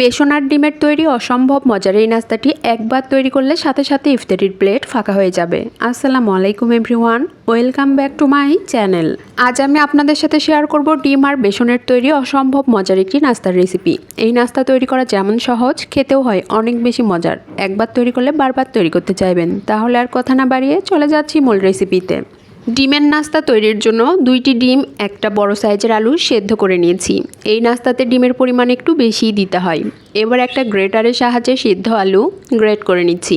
বেসন আর ডিমের তৈরি অসম্ভব মজার এই নাস্তাটি একবার তৈরি করলে সাথে সাথে ইফতারির প্লেট ফাঁকা হয়ে যাবে। আসসালামু আলাইকুম everyone, welcome back to my channel. আজ আমি আপনাদের সাথে শেয়ার করব ডিম আর বেসনের তৈরি অসম্ভব মজার একটি নাস্তার রেসিপি। এই নাস্তা তৈরি করা যেমন সহজ, খেতেও হয় অনেক বেশি মজার। একবার তৈরি করলে বারবার তৈরি করতে চাইবেন। তাহলে আর কথা না বাড়িয়ে চলে যাচ্ছি মূল রেসিপিতে। ডিমের নাস্তা তৈরির জন্য দুইটি ডিম, একটা বড় সাইজের আলু সেদ্ধ করে নিয়েছি। এই নাস্তাতে ডিমের পরিমাণ একটু বেশিই দিতে হয়। এবার একটা গ্রেটারের সাহায্যে সিদ্ধ আলু গ্রেট করে নিচ্ছি।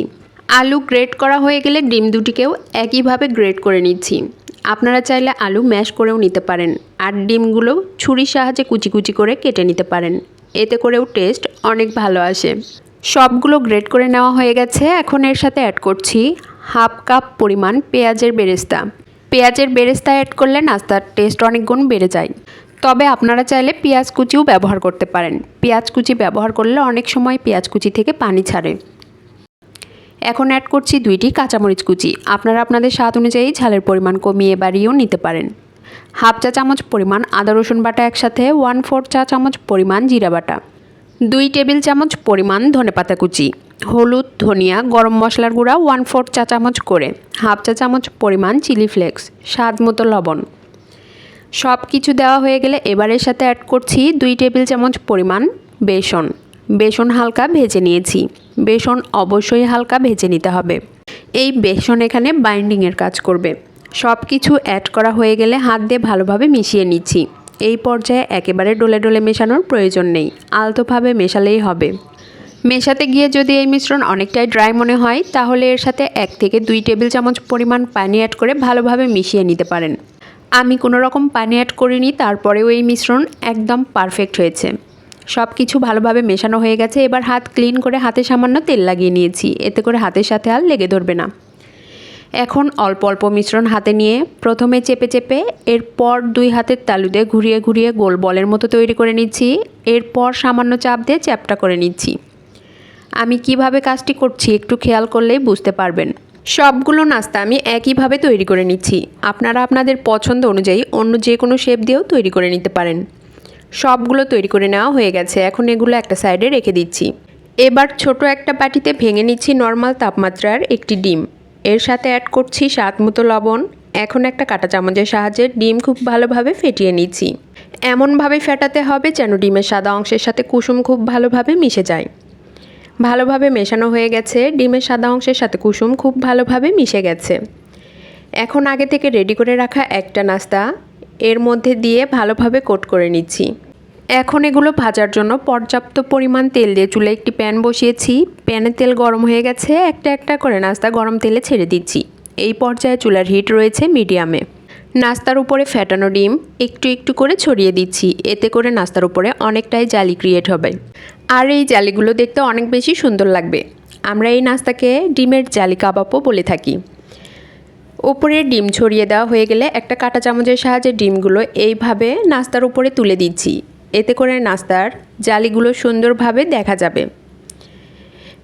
আলু গ্রেট করা হয়ে গেলে ডিম দুটিকেও একইভাবে গ্রেট করে নিচ্ছি। আপনারা চাইলে আলু ম্যাশ করেও নিতে পারেন আর ডিমগুলো ছুরির সাহায্যে কুচি কুচি করে কেটে নিতে পারেন। এতে করেও টেস্ট অনেক ভালো আসে। সবগুলো গ্রেট করে নেওয়া হয়ে গেছে। এখন এর সাথে অ্যাড করছি হাফ কাপ পরিমাণ পেঁয়াজের বেরেস্তা। পেঁয়াজের বেরেস্তা অ্যাড করলে নাস্তার টেস্ট অনেক গুণ বেড়ে যায়। তবে আপনারা চাইলে পেঁয়াজ কুচিও ব্যবহার করতে পারেন। পেঁয়াজ কুচি ব্যবহার করলে অনেক সময় পেঁয়াজ কুচি থেকে পানি ছাড়ে। এখন অ্যাড করছি দুইটি কাঁচামরিচ কুচি। আপনারা আপনাদের স্বাদ অনুযায়ী ঝালের পরিমাণ কমিয়ে বাড়িয়েও নিতে পারেন। হাফ চা চামচ পরিমাণ আদা রসুন বাটা একসাথে ওয়ান ফোর চা চামচ পরিমাণ জিরা বাটা। দুই টেবিল চামচ পরিমাণ ধনেপাতা কুচি। হলুদ, ধনিয়া, গরম মশলার গুঁড়া ওয়ান ফোর চা চামচ করে হাফ চা চামচ পরিমাণ চিলি ফ্লেক্স স্বাদ মতো লবণ। সব কিছু দেওয়া হয়ে গেলে এবারের সাথে অ্যাড করছি দুই টেবিল চামচ পরিমাণ বেসন। বেসন হালকা ভেজে নিয়েছি। বেসন অবশ্যই হালকা ভেজে নিতে হবে। এই বেসন এখানে বাইন্ডিংয়ের কাজ করবে। সব কিছু অ্যাড করা হয়ে গেলে হাত দিয়ে ভালোভাবে মিশিয়ে নিচ্ছি। এই পর্যায়ে একেবারে ডলে ডলে মেশানোর প্রয়োজন নেই। আলতোভাবে মেশালেই হবে। মেশাতে গিয়ে যদি এই মিশ্রণ অনেকটাই ড্রাই মনে হয়, তাহলে এর সাথে এক থেকে দুই টেবিল চামচ পরিমাণ পানি অ্যাড করে ভালোভাবে মিশিয়ে নিতে পারেন। আমি কোনো রকম পানি অ্যাড করিনি, তারপরেও এই মিশ্রণ একদম পারফেক্ট হয়েছে। সব কিছু ভালোভাবে মেশানো হয়ে গেছে, এবার হাত ক্লিন করে হাতে সামান্য তেল লাগিয়ে নিয়েছি, এতে করে হাতের সাথে আর লেগে ধরবে না। এখন অল্প অল্প মিশ্রণ হাতে নিয়ে প্রথমে চেপে চেপে এরপর দুই হাতের তালু দিয়ে ঘুরিয়ে ঘুরিয়ে গোল বলের মতো তৈরি করে নিচ্ছি, এরপর সামান্য চাপ দিয়ে চ্যাপটা করে নিচ্ছি। আমি কীভাবে কাজটি করছি একটু খেয়াল করলেই বুঝতে পারবেন। সবগুলো নাস্তা আমি একইভাবে তৈরি করে নিচ্ছি। আপনারা আপনাদের পছন্দ অনুযায়ী অন্য যে কোনো শেপ দিয়েও তৈরি করে নিতে পারেন। সবগুলো তৈরি করে নেওয়া হয়ে গেছে। এখন এগুলো একটা সাইডে রেখে দিচ্ছি। এবার ছোট একটা বাটিতে ভেঙে নিচ্ছি নর্মাল তাপমাত্রার একটি ডিম। এর সাথে অ্যাড করছি স্বাদ মতো লবণ। এখন একটা কাঁটা চামচের সাহায্যে ডিম খুব ভালোভাবে ফেটিয়ে নিচ্ছি। এমনভাবে ফেটাতে হবে যেন ডিমের সাদা অংশের সাথে কুসুম খুব ভালোভাবে মিশে যায়। ভালোভাবে মেশানো হয়ে গেছে, ডিমের সাদা অংশের সাথে কুসুম খুব ভালোভাবে মিশে গেছে। এখন আগে থেকে রেডি করে রাখা একটা নাস্তা, এর মধ্যে দিয়ে ভালোভাবে কোট করে নিচ্ছি। এখন এগুলো ভাজার জন্য পর্যাপ্ত পরিমাণ তেল দিয়ে চুলে একটি প্যান বসিয়েছি। প্যানে তেল গরম হয়ে গেছে, একটা একটা করে নাস্তা গরম তেলে ছেড়ে দিচ্ছি। এই পর্যায়ে চুলার হিট রয়েছে মিডিয়ামে নাস্তার উপরে ফ্যাটানো ডিম একটু একটু করে ছড়িয়ে দিচ্ছি। এতে করে নাস্তার উপরে অনেকটাই জালি ক্রিয়েট হবে। আর এই জালিগুলো দেখতে অনেক বেশি সুন্দর লাগবে। আমরা এই নাস্তাকে ডিমের জালি কাবাবও বলে থাকি। উপরে ডিম ছড়িয়ে দেওয়া হয়ে গেলে একটা কাঁটা চামচের সাহায্যে ডিমগুলো এইভাবে নাস্তার উপরে তুলে দিচ্ছি। এতে করে নাস্তার জালিগুলো সুন্দরভাবে দেখা যাবে।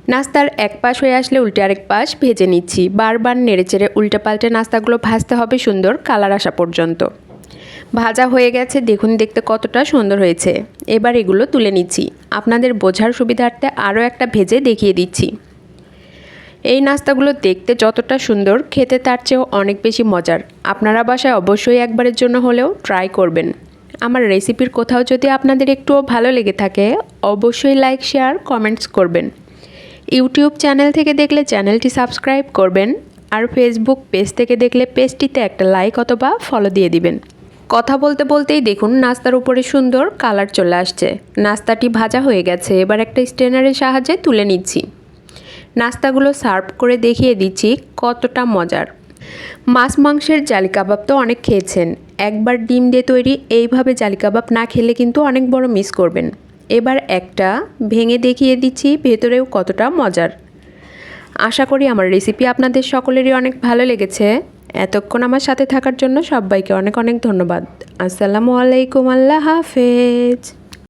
নাস্তার এক পাশ হয়ে আসলে উল্টে আরেক পাশ ভেজে নিচ্ছি। বারবার নেড়েচেড়ে উল্টে পাল্টে নাস্তাগুলো ভাজতে হবে সুন্দর কালার আসা পর্যন্ত। ভাজা হয়ে গেছে, দেখুন দেখতে কতটা সুন্দর হয়েছে। এবার এগুলো তুলে নিচ্ছি। আপনাদের বোঝার সুবিধার্থে আরও একটা ভেজে দেখিয়ে দিচ্ছি। এই নাস্তাগুলো দেখতে যতটা সুন্দর, খেতে তার চেয়েও অনেক বেশি মজার। আপনারা বাসায় অবশ্যই একবারের জন্য হলেও ট্রাই করবেন। আমার রেসিপির কোথাও যদি আপনাদের একটুও ভালো লেগে থাকে, অবশ্যই লাইক, শেয়ার, কমেন্টস করবেন। ইউটিউব চ্যানেল থেকে দেখলে চ্যানেলটি সাবস্ক্রাইব করবেন আর ফেসবুক পেজ থেকে দেখলে পেজটিতে একটা লাইক অথবা ফলো দিয়ে দিবেন। কথা বলতে বলতেই দেখুন নাস্তার উপরে সুন্দর কালার চলে আসছে। নাস্তাটি ভাজা হয়ে গেছে, এবার একটা স্ট্রেনারের সাহায্যে তুলে নিচ্ছি। নাস্তাগুলো সার্ভ করে দেখিয়ে দিচ্ছি কতটা মজার। মাছ মাংসের জালি কাবাব তো অনেক খেয়েছেন। একবার ডিম দিয়ে তৈরি এইভাবে জালি কাবাব না খেলে কিন্তু অনেক বড় মিস করবেন। এবার একটা ভেঙে দেখিয়ে দিচ্ছি, ভেতরেও কতটা মজার। আশা করি আমার রেসিপি আপনাদের সকলেরই অনেক ভালো লেগেছে। এতক্ষণ আমার সাথে থাকার জন্য সবাইকে অনেক অনেক ধন্যবাদ। আসসালামু আলাইকুম, আল্লাহ হাফেজ।